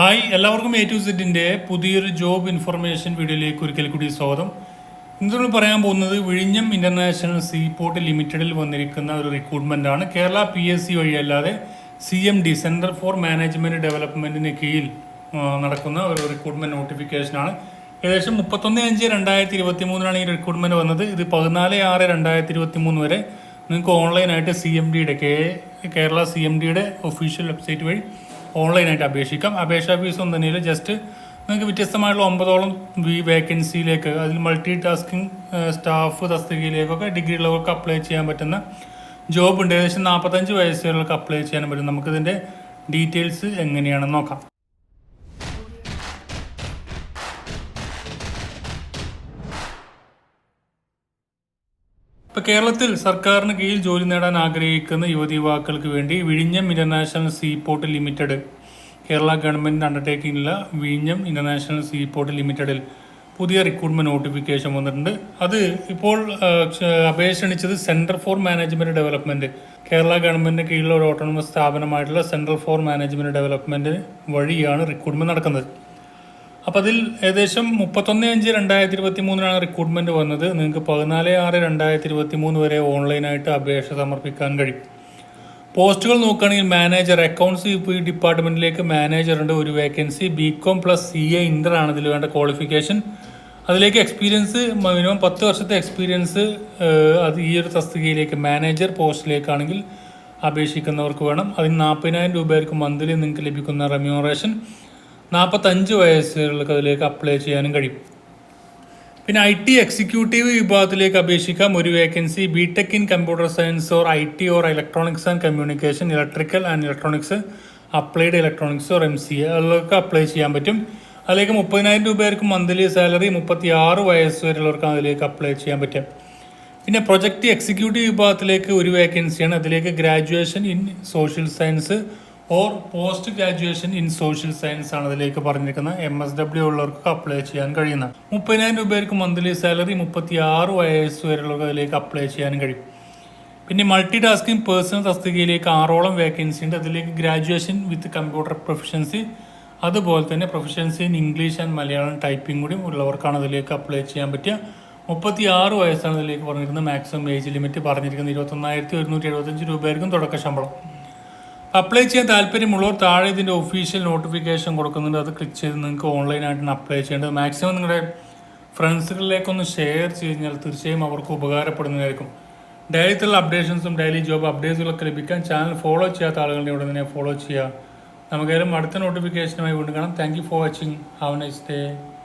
Hi എല്ലാവർക്കും A to സെറ്റിന്റെ പുതിയൊരു ജോബ് ഇൻഫർമേഷൻ വീഡിയോയിലേക്ക് ഒരിക്കൽ കൂടി സ്വാഗതം. ഇന്ന് നമ്മൾ പറയാൻ പോകുന്നത് വിഴിഞ്ഞം ഇന്റർനാഷണൽ സീപോർട്ട് ലിമിറ്റഡിൽ വന്നിരിക്കുന്ന ഒരു റിക്രൂട്ട്മെന്റ് ആണ്. Kerala P S C വഴിയല്ലാതെ C M D centre for management ഡെവലപ്മെന്റിന് കീഴിൽ നടക്കുന്ന ഒരു റിക്രൂട്ട്മെന്റ് നോട്ടിഫിക്കേഷനാണ് ഏകദേശം മുപ്പത്തൊന്ന് അഞ്ച് രണ്ടായിരത്തി ഇരുപത്തി മൂന്നിനാണ് ഈ റിക്രൂട്ട്മെന്റ് വന്നത്. ഇത് പതിനാല് ആറ് രണ്ടായിരത്തി ഇരുപത്തി മൂന്ന് വരെ നിങ്ങൾക്ക് ഓൺലൈനായിട്ട് സി എം ഡിയുടെ കേരള സി എം ഡിയുടെ ഒഫീഷ്യൽ വെബ്സൈറ്റ് വഴി ഓൺലൈനായിട്ട് അപേക്ഷിക്കാം. അപേക്ഷാ ഫീസ് ഒന്നും തന്നെയില്ല. ജസ്റ്റ് നിങ്ങൾക്ക് വ്യത്യസ്തമായിട്ടുള്ള ഒമ്പതോളം വി വേക്കൻസിയിലേക്ക് അതിൽ മൾട്ടി ടാസ്കിങ് സ്റ്റാഫ് തസ്തികയിലേക്കൊക്കെ ഡിഗ്രി ഉള്ളവർക്ക് അപ്ലൈ ചെയ്യാൻ പറ്റുന്ന ജോബ് ഉണ്ട്. ഏകദേശം നാൽപ്പത്തഞ്ച് വയസ്സുകാർക്ക് അപ്ലൈ ചെയ്യാൻ പറ്റും. നമുക്കിതിന്റെ ഡീറ്റെയിൽസ് എങ്ങനെയാണെന്ന് നോക്കാം. ഇപ്പൊ കേരളത്തിൽ സർക്കാരിന് കീഴിൽ ജോലി നേടാൻ ആഗ്രഹിക്കുന്ന യുവതി യുവാക്കൾക്ക് വേണ്ടി വിഴിഞ്ഞം international sea seaport limited Kerala government അണ്ടർടേക്കിംഗിലുള്ള വിഴിഞ്ഞം ഇന്റർനാഷണൽ സീ സീപോർട്ട് ലിമിറ്റഡിൽ പുതിയ റിക്രൂട്ട്മെന്റ് നോട്ടിഫിക്കേഷൻ വന്നിട്ടുണ്ട്. അത് ഇപ്പോൾ അപേക്ഷണിച്ചത് central for management development Kerala ഗവൺമെന്റിന് കീഴിലുള്ള ഒരു ഓട്ടോണമസ് സ്ഥാപനമായിട്ടുള്ള സെൻട്രൽ ഫോർ മാനേജ്മെന്റ് ഡെവലപ്മെന്റ് വഴിയാണ് റിക്രൂട്ട്മെന്റ് നടക്കുന്നത്. അപ്പോൾ അതിൽ ഏകദേശം മുപ്പത്തൊന്ന് അഞ്ച് രണ്ടായിരത്തി ഇരുപത്തി മൂന്നിനാണ് റിക്രൂട്ട്മെന്റ് വന്നത്. നിങ്ങൾക്ക് പതിനാല് ആറ് രണ്ടായിരത്തി ഇരുപത്തി മൂന്ന് വരെ ഓൺലൈനായിട്ട് അപേക്ഷ സമർപ്പിക്കാൻ കഴിയും. പോസ്റ്റുകൾ നോക്കുകയാണെങ്കിൽ മാനേജർ അക്കൗണ്ട്സ് ഡിപ്പാർട്ട്മെന്റിലേക്ക് മാനേജർ ഉണ്ട്. ഒരു vacancy B com plus C A inter ആണ് ഇതിൽ വേണ്ട ക്വാളിഫിക്കേഷൻ അതിലേക്ക് എക്സ്പീരിയൻസ് മിനിമം പത്ത് വർഷത്തെ എക്സ്പീരിയൻസ് അത് ഈ ഒരു തസ്തികയിലേക്ക് മാനേജർ പോസ്റ്റിലേക്കാണെങ്കിൽ അപേക്ഷിക്കുന്നവർക്ക് വേണം. അതിന് നാൽപ്പതിനായിരം രൂപയായിരിക്കും മന്ത്ലി നിങ്ങൾക്ക് ലഭിക്കുന്ന റെമ്യൂണറേഷൻ നാൽപ്പത്തഞ്ച് വയസ്സുകൾക്ക് അതിലേക്ക് അപ്ലൈ ചെയ്യാനും കഴിയും. പിന്നെ ഐ ടി എക്സിക്യൂട്ടീവ് വിഭാഗത്തിലേക്ക് അപേക്ഷിക്കാം. ഒരു vacancy B tech in computer science or I T or electronics and communication electrical and electronics applied electronics or M C അതിലൊക്കെ അപ്ലൈ ചെയ്യാൻ പറ്റും. അതിലേക്ക് മുപ്പതിനായിരം രൂപയായിരിക്കും മന്ത്ലി സാലറി മുപ്പത്തി ആറ് വയസ്സ് വരെയുള്ളവർക്ക് അതിലേക്ക് അപ്ലൈ ചെയ്യാൻ പറ്റും. പിന്നെ പ്രൊജക്റ്റ് എക്സിക്യൂട്ടീവ് വിഭാഗത്തിലേക്ക് ഒരു വേക്കൻസിയാണ് അതിലേക്ക് graduation in social science or post graduation in social science ആണ് അതിലേക്ക് പറഞ്ഞിരിക്കുന്ന എം എസ് ഡബ്ല്യു ഉള്ളവർക്ക് അപ്ലൈ ചെയ്യാൻ കഴിയുന്ന മുപ്പതിനായിരം രൂപയ്ക്ക് മന്ത്ലി സാലറി മുപ്പത്തി ആറ് വയസ്സ് വരെയുള്ളവർക്ക് അതിലേക്ക് അപ്ലൈ ചെയ്യാനും കഴിയും. പിന്നെ മൾട്ടി ടാസ്കിംഗ് പേഴ്സണൽ തസ്തികയിലേക്ക് ആറോളം വേക്കൻസി ഉണ്ട്. അതിലേക്ക് ഗ്രാജുവേഷൻ വിത്ത് കമ്പ്യൂട്ടർ പ്രൊഫഷൻസി അതുപോലെ തന്നെ proficiency in English and Malayalam typing കൂടി ഉള്ളവർക്കാണ് അതിലേക്ക് അപ്ലൈ ചെയ്യാൻ പറ്റുക. മുപ്പത്തി ആറ് വയസ്സാണ് അതിലേക്ക് പറഞ്ഞിരിക്കുന്നത് മാക്സിമം ഏജ് ലിമിറ്റ് പറഞ്ഞിരിക്കുന്നത് ഇരുപത്തൊന്നായിരത്തി ഒരുന്നൂറ്റി എഴുപത്തഞ്ച് രൂപയായിരിക്കും തുടക്ക ശമ്പളം. അപ്ലൈ ചെയ്യാൻ താല്പര്യമുള്ളവർ താഴെ ഇതിന്റെ ഒഫീഷ്യൽ നോട്ടിഫിക്കേഷൻ കൊടുക്കുന്നുണ്ട്. അത് ക്ലിക്ക് ചെയ്ത് നിങ്ങൾക്ക് ഓൺലൈനായിട്ടാണ് അപ്ലൈ ചെയ്യേണ്ടത്. മാക്സിമം നിങ്ങളുടെ ഫ്രണ്ട്സുകളിലേക്കൊന്ന് ഷെയർ ചെയ്ത് കഴിഞ്ഞാൽ തീർച്ചയായും അവർക്ക് ഉപകാരപ്പെടുന്നതായിരിക്കും. ഡെയിലിത്തുള്ള അപ്ഡേഷൻസും ഡെയിലി ജോബ് അപ്ഡേറ്റ്സുകളൊക്കെ ലഭിക്കാൻ ചാനൽ ഫോളോ ചെയ്യാത്ത ആളുകളുടെ ഉടനെ തന്നെ ഫോളോ ചെയ്യുക. നമുക്കേലും അടുത്ത നോട്ടിഫിക്കേഷനുമായി വീണ്ടും കാണാം. Thank you for watching have nice day